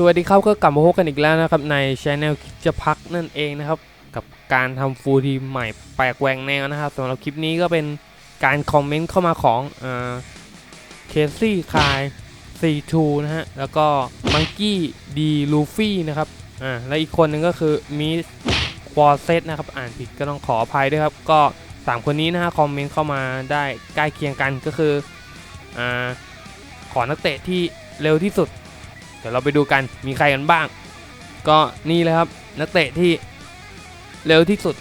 สวัสดีครับก็กลับมาพบกันอีกแล้วนะครับ ในช anel จะพักนั่นเองนะครับ กับการทำฟูลทีมใหม่แปลกแหวงแนวนะครับสำหรับคลิปนี้ก็เป็นการคอมเมนต์เข้ามาของเคซี่คาย42นะฮะ แล้วก็มังกี้ดีลูฟี่นะครับอ่าและอีกคนหนึ่งก็คือมีวอร์เซตนะครับ อ่านผิดก็ต้องขออภัยด้วยครับ ก็ 3 คนนี้นะฮะคอมเมนต์เข้ามาได้ใกล้เคียงกันก็คืออ่าขอนักเตะที่เร็วที่สุด เดี๋ยวเราไปดูกันมีใครกันบ้าง ก็นี่เลยครับนักเตะที่เร็วที่สุด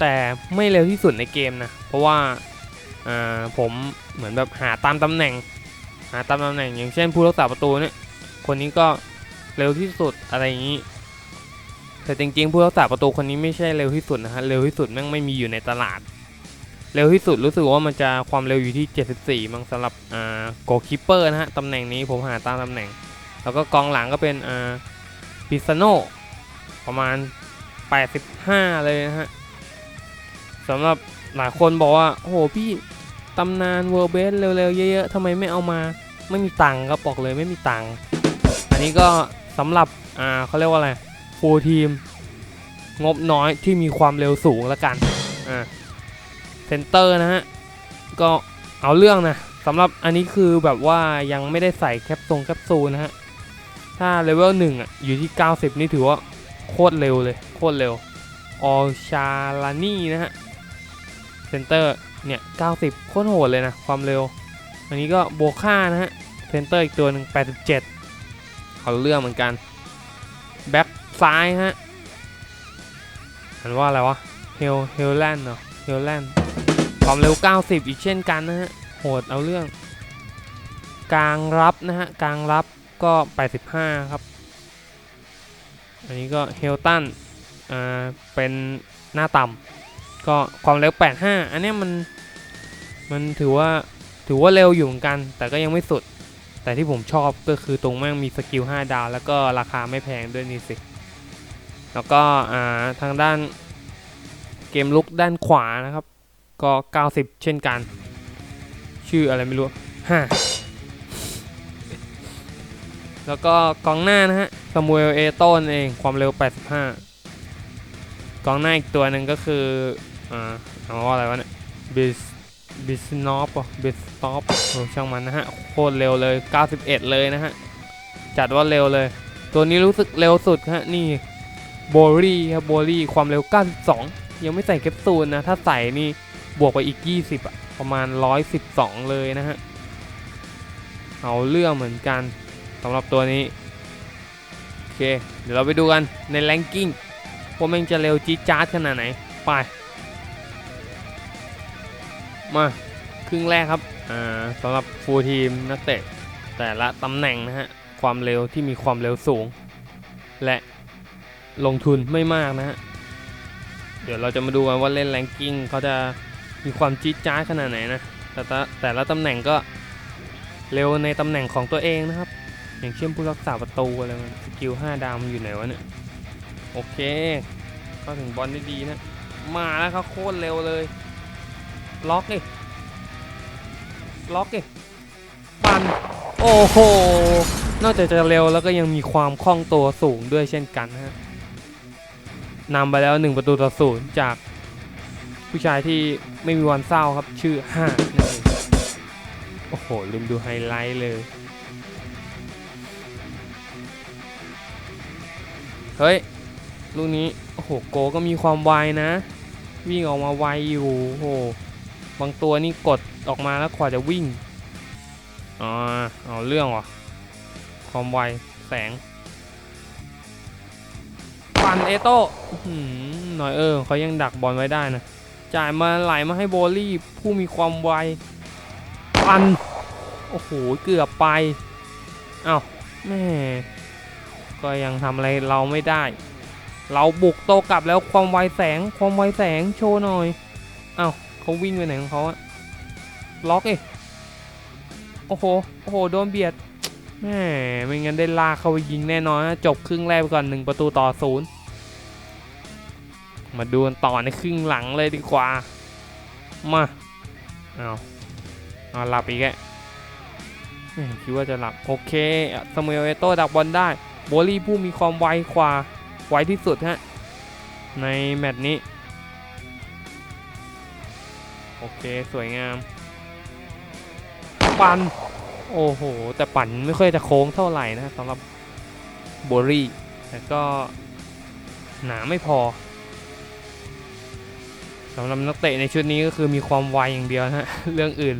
แต่ไม่เร็วที่สุดในเกมนะ เพราะว่าผมเหมือนแบบหาตามตำแหน่ง หาตามตำแหน่งอย่างเช่นผู้รักษาประตูเนี่ยคนนี้ก็เร็วที่สุดอะไรอย่างนี้แต่จริงๆผู้รักษาประตูคนนี้ไม่ใช่เร็วที่สุดนะฮะเร็วที่สุดแม่งไม่มีอยู่ในตลาด เร็วที่สุดรู้สึกว่ามันจะความเร็วอยู่ที่ 74 มั้งสำหรับอ่าโกคิปเปอร์นะฮะตำแหน่งนี้ผมหาตามตำแหน่ง แล้วก็กองหลังก็เป็นอ่าปิซาโนประมาณ 85 เลยนะฮะสำหรับหลายคนบอกว่าโอ้โหพี่ตำนานเวอร์เบสเร็วๆ เยอะๆทำไมไม่เอามาไม่มีตังค์ครับบอกเลยไม่มีตังค์อันนี้ก็สำหรับอ่าเขาเรียกว่าอะไรฟูลทีม งบน้อยที่มีความเร็วสูงแล้วกันอ่าเซนเตอร์นะฮะ ก็เอาเรื่องนะสำหรับอันนี้คือแบบว่ายังไม่ได้ใส่แคปซงแคปซูลนะฮะ ถ้าเลเวลหนึ่งอะอยู่ที่ 90 นี่ถือว่าโคตรเร็วเลย โคตรเร็ว ออชาลานี่นะฮะ เซนเตอร์เนี่ย 90 โคตรโหดเลยนะ ความเร็ว อันนี้ก็โบค่านะฮะ เซนเตอร์อีกตัวหนึ่ง87 เอาเรื่องเหมือนกัน แบ็คซ้ายฮะอันว่าอะไรวะ เฮล เฮลแลนด์เนาะเฮลแลนด์ความเร็ว 90 อีกเช่นกันนะฮะ โหดเอาเรื่อง กลางรับนะฮะ กลางรับ ก็ 85 ครับ อันนี้ก็เฮลตันอ่าเป็นหน้าต่ำก็ความเร็ว 85 อันเนี้ยมันมันถือว่าถือว่าเร็วอยู่เหมือนกัน แต่ก็ยังไม่สุด แต่ที่ผมชอบก็คือตรงแม่งมีสกิล 5 ดาว แล้วก็ราคาไม่แพงด้วยนี่สิ แล้วก็อ่าทางด้านเกมลุกด้านขวานะครับ ก็ 90 เช่นกัน ชื่ออะไรไม่รู้ห้า แล้วก็กองหน้านะฮะซามูเอลเอโต้นเองความเร็ว 85 กองหน้าอีกตัวหนึ่งก็คืออ่าเอาอะไรวะเนี่ยบิสบิสนอปบิสต็อปช่างมันนะฮะโคตรเร็วเลย 91 เลยนะฮะ จัดว่าเร็วเลย ตัวนี้รู้สึกเร็วสุดฮะ นี่โบลี่ครับโบลี่ความเร็ว 92 ยังไม่ใส่แคปซูลนะ ถ้าใส่นี่บวกไปอีก 20อะประมาณ 112 เลยนะฮะ เอาเรื่องเหมือนกัน สำหรับตัวนี้ โอเค เดี๋ยวเราไปดูกันในแรงกิ้งว่ามันจะเร็วจี๊ดจ๊าดขนาดไหน ไป มา ครึ่งแรกครับอ่าสำหรับฟูลทีมนักเตะแต่ละตำแหน่งนะฮะ ความเร็วที่มีความเร็วสูง และลงทุนไม่มากนะฮะ เดี๋ยวเราจะมาดูกันว่าเล่นแรงกิ้งเขาจะมีความจี๊ดจ๊าดขนาดไหนนะ แต่แต่ละตำแหน่งก็เร็วในตำแหน่งของตัวเองนะครับ อย่างเช่นผู้รักษาประตูอะไรมันสกิล5ดาวมันอยู่ไหนวะเนี่ย โอเค เข้าถึงบอลได้ดีนะ มาแล้วครับโคตรเร็วเลย ล็อกดิล็อกดิปันโอ้โห นอกจากจะเร็วแล้วก็ยังมีความคล่องตัวสูงด้วยเช่นกันนะฮะนำไปแล้ว 1 ประตูต่อศูนย์จากผู้ชายที่ไม่มีวันเศร้าครับชื่อห้านั่นเองโอ้โหลืมดูไฮไลท์เลย เฮ้ย ลูกนี้ โอ้โห โกก็มีความไวนะ วิ่งออกมาไวอยู่โอ้โห บางตัวนี่กดออกมาแล้วกว่าจะวิ่งอ๋อเอาเรื่องวะความไว แสง ปันเอโต้หือหน่อยเออ เขายังดักบอลไว้ได้นะ จ่ายมาไหลมาให้โบลี่ ผู้มีความไว ปัน โอ้โห เกือบไป เอ้าแม่ ก็ยังทำอะไรเราไม่ได้ เราบุกโตกลับแล้วความไวแสงความไวแสงโชว์หน่อยเอ้าเขาวิ่งไปไหนของเขาอะล็อกเอ้โอ้โหโอ้โหโดนเบียดแหมไม่งั้นได้ลากเขาไปยิงแน่นอนนะจบครึ่งแรกไปก่อนหนึ่งประตูต่อศูนย์มาดูกันต่อในครึ่งหลังเลยดีกว่า มาเอาเอาหลับอีกแก่คิดว่าจะหลับ โอเคสมุเอลเอโต้ดักบอลได้ โบลี่ผู้มีความไวกว่าไวที่สุดฮะในแมตช์นี้ โอเคสวยงาม ปันโอ้โห แต่ปั่นไม่ค่อยจะโค้งเท่าไหร่นะสำหรับโบลี่แต่ก็หนาไม่พอสำหรับนักเตะในชุดนี้ก็คือมีความไวอย่างเดียวนะฮะเรื่องอื่น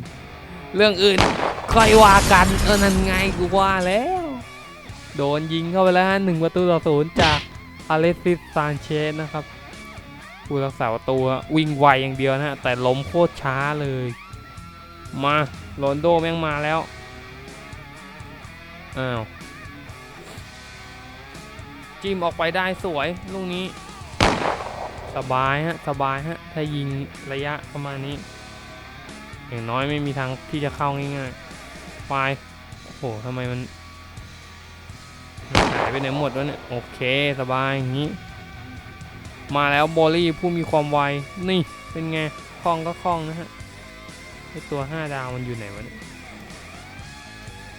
เรื่องอื่นค่อยว่ากันเออนั่นไงกูว่าแล้ว โดนยิงเข้าไปแล้วฮะหนึ่งประตูต่อศูนย์จากอาเลซิสซานเชสนะครับผู้รักษาประตูวิ่งไวอย่างเดียวนะฮะแต่ล้มโคตรช้าเลย มาโรนโดแม่งมาแล้ว อ้าว จิ้มออกไปได้สวยลูกนี้ สบายฮะ สบายฮะ ถ้ายิงระยะประมาณนี้ อย่างน้อยไม่มีทางที่จะเข้าง่ายๆไฟโอ้โหทำไมมันายไปไหนหมดวะเนี่ย โอเคสบายอย่างนี้ มาแล้วโบลี่ผู้มีความไว นี่เป็นไงคล่องก็คล่องนะฮะไอตัว 5 ดาวมันอยู่ไหนวะเนี่ย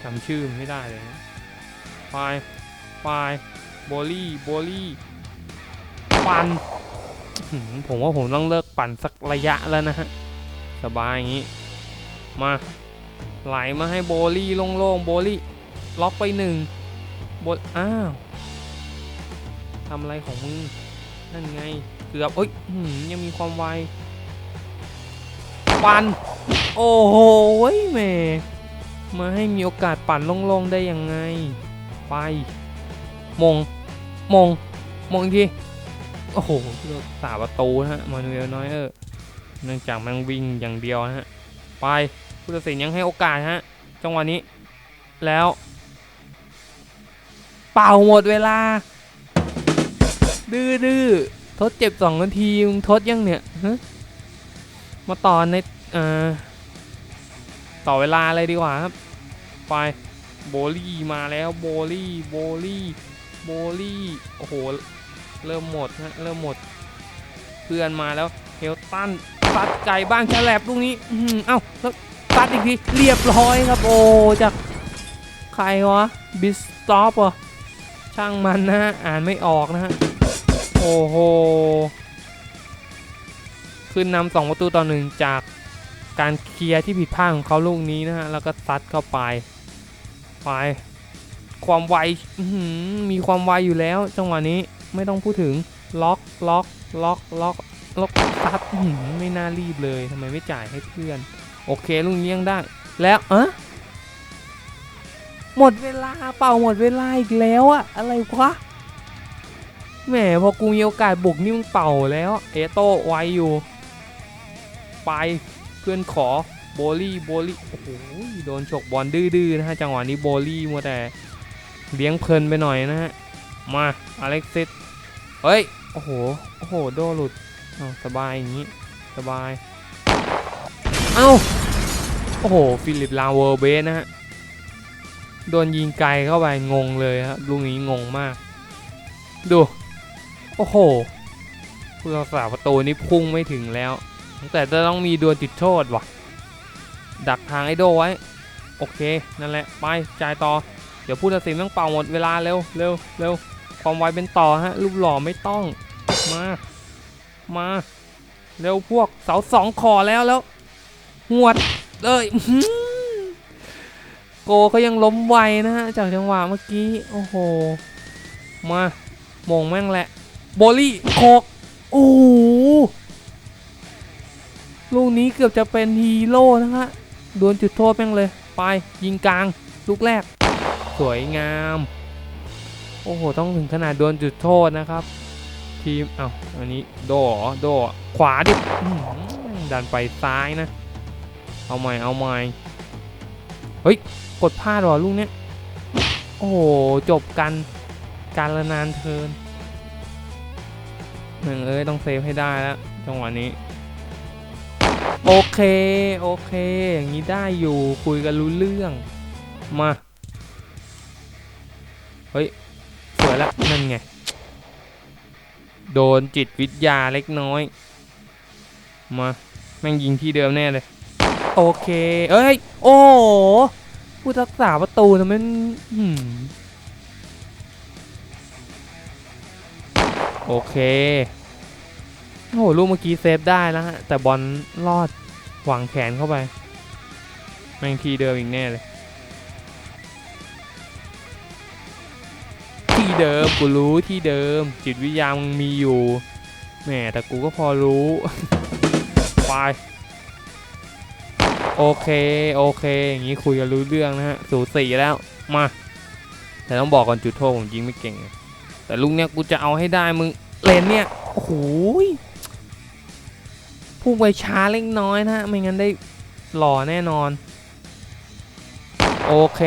จำชื่อมไม่ได้เลยนะไฟไฟโบลี่โบลี่ปันอื้อหือผมว่าผมต้องเลิกปั่นสักระยะแล้วนะฮะ สบายอย่างนี้ มาไหลมาให้โบลี่โล่งๆโบลี่ล็อกไปหนึ่ง โบอ้าวทำอะไรของมึง นั่นไง เกือบเอ้ยยังมีความไวปันโอ้โหแม่มาให้มีโอกาสปั่นลงๆได้ยังไง ไป มง มง มงอีกที โอ้โหสาประตูนะฮะ มานูเอลน้อยเออเนื่องจากมันวิ่งอย่างเดียวนะฮะ ไปผู้ตัดสินยังให้โอกาสฮะ จังหวะนี้ แล้ว เป่าหมดเวลา ดื้อดื้อทดเจ็บสองนาทีมึงทดยังเนี่ยมาต่อในเอ่อต่อเวลาเลยดีกว่าครับ ไปโบลี่มาแล้วโบลี่โบลี่โบลี่โอ้โหเริ่มหมดฮะเริ่มหมด เพื่อนมาแล้วเฮลตันตัดไก่บ้างแฉลบลูกนี้อื้อหือเอ้าแล้วตัดอีกทีเรียบร้อยครับโอ้จากใครวะบิสต็อปอะ ช่างมันนะฮะอ่านไม่ออกนะฮะโอ้โหขึ้นนำสองประตูต่อหนึ่งจากการเคลียร์ที่ผิดพลาดของเขาลูกนี้นะฮะแล้วก็ซัดเข้าไปไปความไวมีความไวอยู่แล้ว จังหวะนี้ไม่ต้องพูดถึงล็อกล็อกล็อกล็อกล็อกซัดไม่น่ารีบเลยทำไมไม่จ่ายให้เพื่อน โอเคลูกนี้ยังได้ แล้วอะ หมดเวลาเปล่าหมดเวลาอีกแล้วอะอะไรวะแหมพอกูมีโอกาสบุกนี่มึงเป่าแล้ว เอโต้ไวอยู่ ไปเพื่อนขอโบลี่โบลี่โอ้โหโดนฉกบอลดื้อๆนะฮะจังหวะนี้โบลี่มัวแต่เลี้ยงเพลินไปหน่อยนะฮะมาอเล็กซิสเฮ้ยโอ้โหโอ้โหโดหลุดสบายอย่างนี้สบาย เอ้าโอ้โหฟิลิปลาเวอร์เบสนะฮะ โดนยิงไกลเข้าไปงงเลยครับลูกนี้งงมาก ดู โอ้โหผู้รักษาประตูนี่พุ่งไม่ถึงแล้ว แต่จะต้องมีดวลจุดโทษว่ะ ดักทางไอโดไว้ โอเค นั่นแหละ ไป จ่ายต่อ เดี๋ยวผู้ตัดสินต้องเป่าหมดเวลาเร็วเร็วเร็วความไวเป็นต่อฮะรูปหล่อไม่ต้อง มา มา เร็วพวกเสาสองขอแล้วแล้วหวดเลยอื โกเขายังล้มไวนะฮะ จากจังหวะเมื่อกี้ โอ้โห มามงแม่งแหละ โบลี่โคกโอ้โหลูกนี้เกือบจะเป็นฮีโร่นะฮะโดนจุดโทษแม่งเลย ไป ยิงกลาง ลูกแรก สวยงาม โอ้โห ต้องถึงขนาดโดนจุดโทษนะครับ ทีมเอ้าอันนี้โดโดขวาดิดันไปซ้ายนะ เอาใหม่ เอาใหม่ เฮ้ย กดพลาดว่ะลูกเนี้ย โอ้โห จบกัน การละนานเทินหนึ่งเอ้ย ต้องเซฟให้ได้แล้วจังหวะนี้ โอเค โอเค อย่างนี้ได้อยู่คุยกันรู้เรื่อง มา เฮ้ย สวยแล้วนั่นไง โดนจิตวิทยาเล็กน้อย มา แม่งยิงที่เดิมแน่เลย โอเค เอ้ย โอ้ ผู้รักษาประตูทำไมมันโอเค โอ้โห ลูกเมื่อกี้เซฟได้แล้วฮะ แต่บอลลอดหวังแขนเข้าไป แม่งทีเดิมอีกแน่เลย ที่เดิม กูรู้ที่เดิม จิตวิทยามึงมีอยู่ แหมแต่กูก็พอรู้ ไป โอเคโอเค อย่างนี้คุยกันรู้เรื่องนะฮะสูสีแล้วมา แต่ต้องบอกก่อนจุดโทษผมยิงไม่เก่ง แต่ลูกเนี้ยกูจะเอาให้ได้มึงเลนเนี่ยโอ้โหพุ่งไปช้าเล็กน้อยนะฮะไม่งั้นได้หล่อแน่นอน โอเค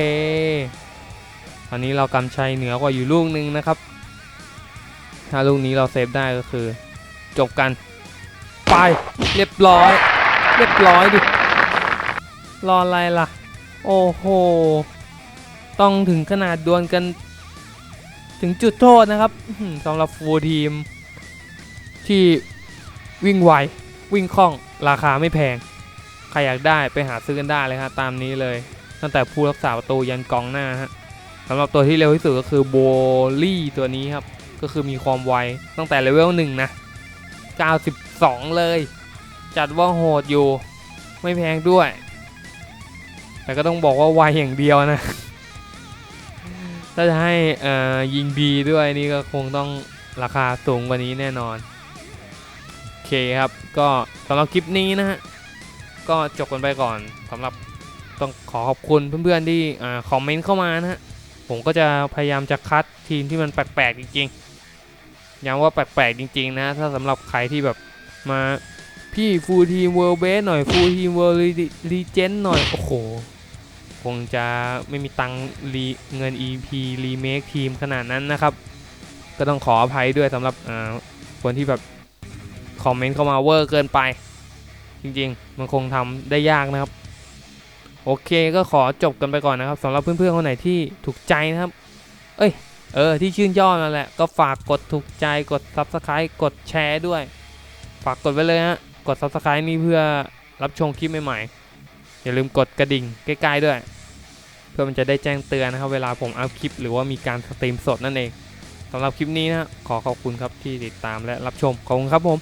ตอนนี้เรากำชัยเหนือกว่าอยู่ลูกหนึงนะครับ ถ้าลูกนี้เราเซฟได้ก็คือ จบกัน ไป เรียบร้อย เรียบร้อยดิ รออะไรล่ะ โอ้โห ต้องถึงขนาดดวลกัน ถึงจุดโทษนะครับสำหรับฟูลทีม ที่วิ่งไว วิ่งคล่องราคาไม่แพง ใครอยากได้ไปหาซื้อกันได้เลยฮะตามนี้เลย ตั้งแต่ผู้รักษาประตูยันกองหน้าฮะสำหรับตัวที่เร็วที่สุดก็คือโบลี่ตัวนี้ครับ ก็คือมีความไวตั้งแต่เลเวล1นะ 92 เลย จัดว่าโหดอยู่ ไม่แพงด้วย แต่ก็ต้องบอกว่าไวอย่างเดียวนะ ถ้าจะให้ยิงดีด้วยนี่ก็คงต้องราคาสูงกว่านี้แน่นอน โอเคครับ ก็สำหรับคลิปนี้นะฮะ ก็จบกันไปก่อนสำหรับต้องขอขอบคุณเพื่อนๆที่อ่คอมเมนต์เข้ามานะฮะ ผมก็จะพยายามจะคัดทีมที่มันแปลกๆจริงๆ ย้ำว่าแปลกๆจริงๆนะ ถ้าสำหรับใครที่แบบมาพี่ฟูลทีมเวิร์เบสหน่อยฟูลทีมเวิร์ลีเจนหน่อย โอ้โห คงจะไม่มีตังค์รีเงิน EP รีเมคทีมขนาดนั้นนะครับ ก็ต้องขออภัยด้วยสำหรับคนที่แบบคอมเมนต์เข้ามาเวอร์เกินไป จริงๆ มันคงทำได้ยากนะครับ โอเคก็ขอจบกันไปก่อนนะครับสำหรับเพื่อนๆคนไหนที่ถูกใจนะครับ เอ้ยเออที่ชื่นยอดนั่นแหละก็ฝากกดถูกใจกด Subscribe กดแชร์ด้วย ฝากกดไว้เลยฮะกด Subscribe นี่เพื่อรับชมคลิปใหม่ๆ อย่าลืมกดกระดิ่งใกล้ๆด้วย เพื่อมันจะได้แจ้งเตือนนะครับ เวลาผมอัพคลิป หรือว่ามีการสตรีมสดนั่นเองสำหรับคลิปนี้นะขอขอบคุณครับที่ติดตามและรับชมขอบคุณครับผม